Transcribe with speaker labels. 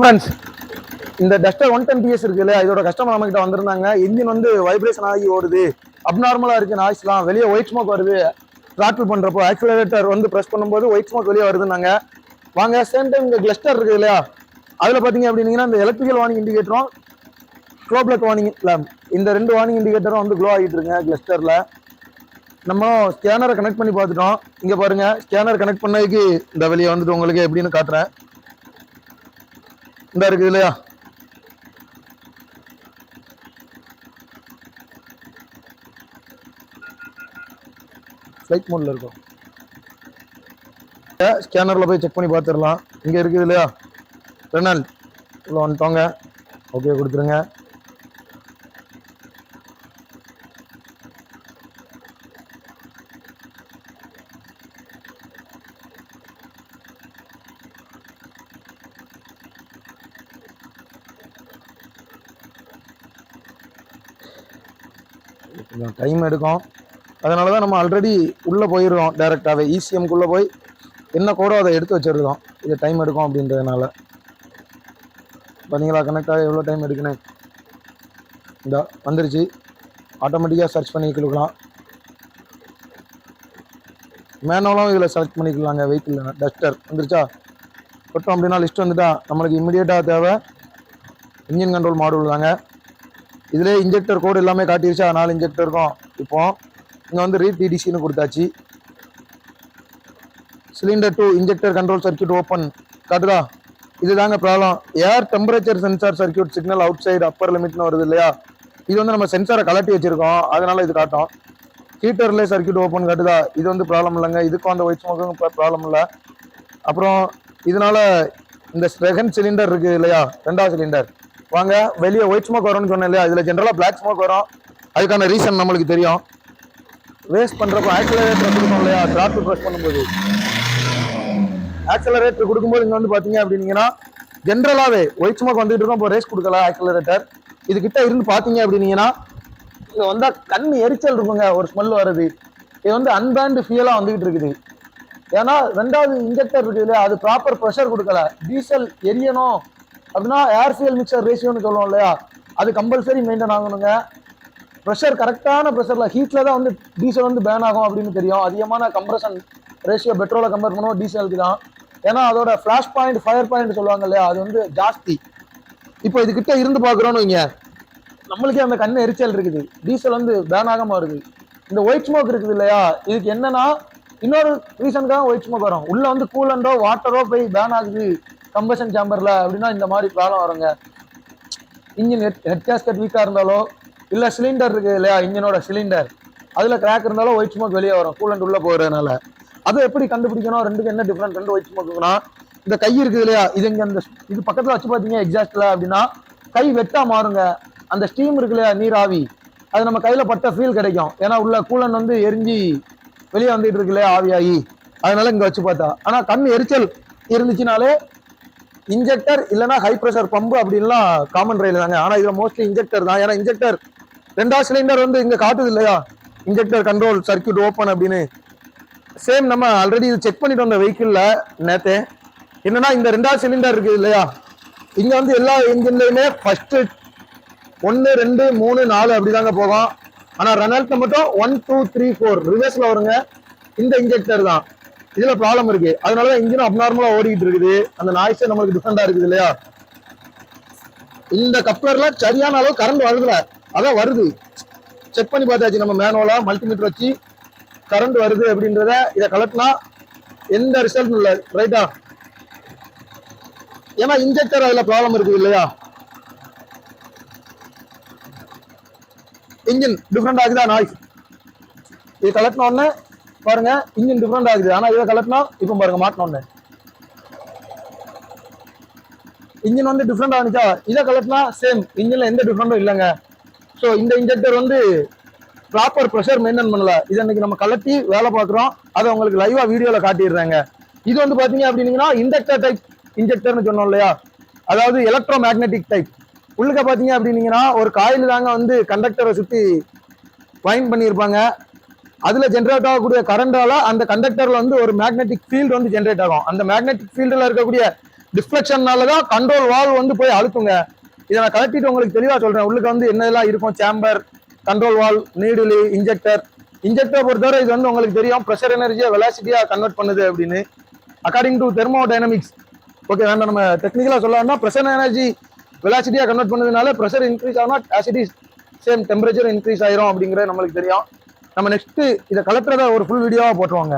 Speaker 1: வணக்கம் ஃப்ரெண்ட்ஸ் இந்த duster one ten PS இருக்குல்ல இதோட கஸ்டமர் நம்ம கிட்ட வந்திருந்தாங்க. இன்ஜின் வந்து வைப்ரேஷன் ஆகி ஓடுது. அப்நார்மலாக இருக்குது நாய்ஸ்லாம் வெளியே ஒயிட் ஸ்மோக் வருது. த்ராட்டில் பண்ணுறப்போ ஆக்சிலரேட்டர் வந்து ப்ரெஸ் பண்ணும்போது ஒயிட் ஸ்மோக் வெளியே வருதுன்னாங்க. வாங்க சேம் டைம் இங்கே கிளஸ்டர் இருக்குது இல்லையா? அதில் பார்த்தீங்க அப்படின்னீங்கன்னா இந்த எலக்ட்ரிக்கல் வார்னிங் இண்டிகேட்டரும் க்ளோ பிளக் வார்னிங் இந்த ரெண்டு வார்னிங் இண்டிகேட்டரும் வந்து க்ளோ ஆகிட்டு இருக்குங்க கிளஸ்டரில் நம்ம ஸ்கேனரை கனெக்ட் பண்ணி பார்த்துட்டோம். இங்கே பாருங்கள் ஸ்கேனர் கனெக்ட் பண்ணதுக்கு இந்த வெளியே வந்துட்டு உங்களுக்கு எப்படின்னு காட்டுறேன். இந்த இருக்குது இல்லையா ஃப்ளைட் மோட்ல இருக்கும். ஸ்கேனரில் போய் செக் பண்ணி பார்த்துடலாம் இங்கே இருக்குது இல்லையா ரெனால் உள்ள வந்துட்டோங்க. ஓகே கொடுத்துருங்க. கொஞ்சம் டைம் எடுக்கும். அதனால தான் நம்ம ஆல்ரெடி உள்ளே போயிடுறோம் டேரெக்டாகவே இசிஎம்குள்ளே போய் என்ன கோடோ அதை எடுத்து வச்சுருக்கோம். இது டைம் எடுக்கும் அப்படின்றதுனால. பார்த்தீங்களா கனெக்ட் ஆக எவ்வளோ டைம் எடுக்கணும் இந்த வந்துருச்சு. ஆட்டோமேட்டிக்காக சர்ச் பண்ணி கொடுக்கலாம். மேனுவலும் இதில் செலக்ட் பண்ணிக்கலாங்க. வெஹிக்கிள் டஸ்டர் வந்துருச்சா? கொட்டோம் அப்படின்னா லிஸ்ட் வந்துட்டா. நம்மளுக்கு இம்மிடியேட்டாக தேவை. இன்ஜின் கண்ட்ரோல் மாடல் தாங்க. இதிலே இன்ஜெக்டர் கோடு எல்லாமே காட்டிருச்சு அதனால் இன்ஜெக்டர் இருக்கும் இப்போ இங்கே வந்து ரீட் டிடிசின்னு கொடுத்தாச்சு. Cylinder two injector control circuit open காட்டுதா? இதுதாங்க problem air temperature sensor circuit signal outside upper லிமிட்னு வருது இல்லையா? இது வந்து நம்ம சென்சாரை கலட்டி வச்சுருக்கோம். அதனால் இது காட்டும். ஹீட்டர்லேயே சர்க்யூட் ஓப்பன் காட்டுதா? இது வந்து ப்ராப்ளம் இல்லைங்க. இதுக்கும் அந்த ஒயிட் ஸ்மோக்கும் ப்ராப்ளம் இல்லை. அப்புறம் இதனால் இந்த செகண்ட் சிலிண்டர் இருக்குது இல்லையா? ரெண்டாவது சிலிண்டர் வாங்க வெளியே ஒயிட் ஸ்மோக் வரும்னு சொன்னேன் இல்லையா இதில் ஜென்ரலாக பிளாக் ஸ்மோக் வரும். அதுக்கான ரீசன் நம்மளுக்கு தெரியும். ரேஸ் பண்ணுறப்போ ஆக்சிலரேட்டர் கொடுக்கணும் இல்லையா ட்ராஃபிக் ப்ரெஸ் பண்ணும்போது. ஆக்சிலரேட்டர் கொடுக்கும்போது இங்கே வந்து பார்த்தீங்க அப்படின்னீங்கன்னா ஜென்ரலாகவே ஒயிட் ஸ்மோக் வந்துட்டு இருக்கோம் இப்போ ரேஸ் கொடுக்கல ஆக்சிலரேட்டர் இது கிட்ட இருந்து பார்த்தீங்க அப்படின்னீங்கன்னா இது வந்தால் கண் எரிச்சல் இருக்குங்க ஒரு ஸ்மெல் வருது இது வந்து அன்பேண்டு ஃபியலாக வந்துகிட்டு இருக்குது. ஏன்னா ரெண்டாவது இன்ஜெக்டர் இருக்குது இல்லையா அது ப்ராப்பர் ப்ரெஷர் கொடுக்கல. டீசல் எரியணும். அப்படின்னா ஏர் ஃபியல் மிக்சர் ரேஷியோன்னு சொல்லுவோம் இல்லையா? அது கம்பல்சரி மெயின்டைன் ஆகணுங்க. ப்ரெஷர் கரெக்டான ப்ரெஷரில் ஹீட்டில் தான் வந்து டீசல் வந்து பேன் ஆகும் அப்படின்னு தெரியும். அதிகமான கம்ப்ரஷன் ரேஷியோ பெட்ரோலை கம்பேர் பண்ணுவோம் டீசலுக்கு தான். ஏன்னா அதோட ஃப்ளாஷ் பாயிண்ட் ஃபயர் பாயிண்ட் சொல்லுவாங்க இல்லையா? அது வந்து ஜாஸ்தி. இப்போ இதுக்கிட்ட இருந்து பார்க்குறோன்னு வைங்க. நம்மளுக்கே அந்த கண் எரிச்சல் இருக்குது. டீசல் வந்து பேன் ஆகாமல் வருது. இந்த ஒயிட் ஸ்மோக் இருக்குது இல்லையா? இதுக்கு என்னன்னா இன்னொரு ரீசனுக்காக ஒயிட் ஸ்மோக் வரும். உள்ளே வந்து கூலண்டோ வாட்டரோ போய் பேன் ஆகுது. கம்பஷன் சேம்பரில் அப்படின்னா இந்த மாதிரி ப்ராப்ளம் வருங்க. இன்ஜின் ஹெட் ஹெட் கேஸ்கட் வீக்காக இருந்தாலோ இல்லை சிலிண்டர் இருக்குது இல்லையா இன்ஜினோட சிலிண்டர் அதில் கிராக் இருந்தாலும் ஒயிட் ஸ்மோக் வெளியே வரும் கூலண்ட் உள்ளே போகிறதுனால அதை எப்படி கண்டுபிடிக்கணும்? ரெண்டுக்கு என்ன டிஃப்ரெண்ட் ரெண்டு ஒயிட் ஸ்மோக்குனா இந்த கை இருக்குது இல்லையா இது இங்கே இந்த இது பக்கத்தில் வச்சு பார்த்தீங்க எக்ஸாஸ்டில் அப்படின்னா கை வெட்டாக மாறுங்க. அந்த ஸ்டீம் இருக்கு இல்லையா நீராவி அது நம்ம கையில் பட்ட ஃபீல் கிடைக்கும். ஏன்னா உள்ள கூலன் வந்து எரிஞ்சு வெளியே வந்துட்டு இருக்கு இல்லையா ஆவியாகி. அதனால இங்கே வச்சு பார்த்தா. ஆனால் கண் எரிச்சல் இருந்துச்சுனாலே இன்ஜெக்டர் இல்லைன்னா ஹை ப்ரெஷர் பம்பு அப்படின்லாம் காமன் ரயில் தாங்க. ஆனால் இதில் மோஸ்ட்லி இன்ஜெக்டர் தான். ஏன்னா இன்ஜெக்டர் ரெண்டாவது சிலிண்டர் வந்து இங்கே காட்டுது இல்லையா? இன்ஜெக்டர் கண்ட்ரோல் சர்க்யூட் ஓப்பன் அப்படின்னு. சேம் நம்ம ஆல்ரெடி இது செக் பண்ணிட்டு வந்த வெஹிக்கிளில் நேற்று என்னன்னா இந்த ரெண்டாவது சிலிண்டர் இருக்குது இல்லையா? இங்கே வந்து எல்லா இன்ஜின்லையுமே ஃபஸ்ட்டு ஒன்று ரெண்டு மூணு நாலு அப்படிதாங்க போகும். ஆனால் ரெனால்ட்ல மட்டும் ஒன் டூ த்ரீ ஃபோர் ரிவர்ஸில் வருங்க. இந்த இன்ஜெக்டர் தான். இதில் ப்ராப்ளம் இருக்கு. அதனால தான் இன்ஜின் அப்நார்மலாக ஓடிக்கிட்டு இருக்குது. அந்த நாய்ஸே நம்மளுக்கு டிஃபரெண்டா இருக்குது இல்லையா? இந்த கப்ளர்ல சரியான அளவு கரண்ட் வருதுல. அதான் வருது. செக் பண்ணி பார்த்தாச்சு நம்ம மேனுவலா மல்டிமீட்டர் வச்சு கரண்ட் வருது அப்படின்றத இதை கலட்டினா எந்த ரிசல்ட் இல்லை. ரைட்டா ஏன்னா இன்ஜெக்டர் அதுல ப்ராப்ளம் இருக்குது இல்லையா? இன்ஜின் டிஃப்ரெண்ட் ஆகுதா நாய்ஸ் இது கலட்டின உடனே பாருங்க இன்ஜின் டிஃப்ரெண்ட் ஆகுது. ஆனால் இதை கலட்டினா இப்போ பாருங்க மாட்டின இன்ஜின் வந்து டிஃப்ரெண்ட் ஆனிச்சா இதை கலட்டினா சேம் இன்ஜினில் எந்த டிஃப்ரெண்ட்டும் இல்லைங்க. ஸோ இந்த இன்ஜெக்டர் வந்து ப்ராப்பர் ப்ரெஷர் மெயின்டைன் பண்ணல. இதை இன்னைக்கு நம்ம கலட்டி வேலை பார்க்குறோம். அதை உங்களுக்கு லைவாக வீடியோவில் காட்டிடுறாங்க. இது வந்து பார்த்தீங்க அப்படின்னீங்கன்னா இண்டக்டர் டைப் இன்ஜெக்டர்னு சொன்னோம் இல்லையா? அதாவது எலக்ட்ரோ மேக்னெட்டிக் டைப் உள்ளுக்க பார்த்தீங்க அப்படின்னீங்கன்னா ஒரு காயில் தாங்க வந்து கண்டக்டரை சுற்றி வைண்ட் பண்ணியிருப்பாங்க. அதுல ஜென்ரேட் ஆகக்கூடிய கரண்டால அந்த கண்டக்டர்ல வந்து ஒரு மேக்னெட்டிக் ஃபீல்டு வந்து ஜென்ரேட் ஆகும். அந்த மேக்னெட்டிக் ஃபீல்டில் இருக்கக்கூடிய டிஃப்ளெக்ஷன்னால தான் கண்ட்ரோல் வால்வ் வந்து போய் அழுத்துங்க. இதை நான் கலட்டிட்டு உங்களுக்கு தெளிவா சொல்றேன். உள்ளுக்கு வந்து என்னெல்லாம் இருக்கும்? சேம்பர் கண்ட்ரோல் வால் நீடுலி இன்ஜெக்டர் இன்ஜெக்டர் பொறுத்தவரை இது வந்து உங்களுக்கு தெரியும். ப்ரெஷர் எனர்ஜியை வெலாசிட்டியா கன்வெர்ட் பண்ணுது அப்படின்னு. அக்கார்டிங் டு தெர்மோடைனமிக்ஸ் ஓகே வேண்டாம் நம்ம டெக்னிக்கலாக சொல்லலாம்னா ப்ரெஷர் எனர்ஜி வெலாசிட்டியா கன்வெர்ட் பண்ணதுனால ப்ரெஷர் இன்க்ரீஸ் ஆனா ஆசிட்டி சேம் டெம்பரேச்சர் இன்க்ரீஸ் ஆயிரும் அப்படிங்கிறது நம்மளுக்கு தெரியும். நம்ம நெக்ஸ்ட் இதை கலட்டுறத ஒரு ஃபுல் வீடியோவா போட்டுருவாங்க.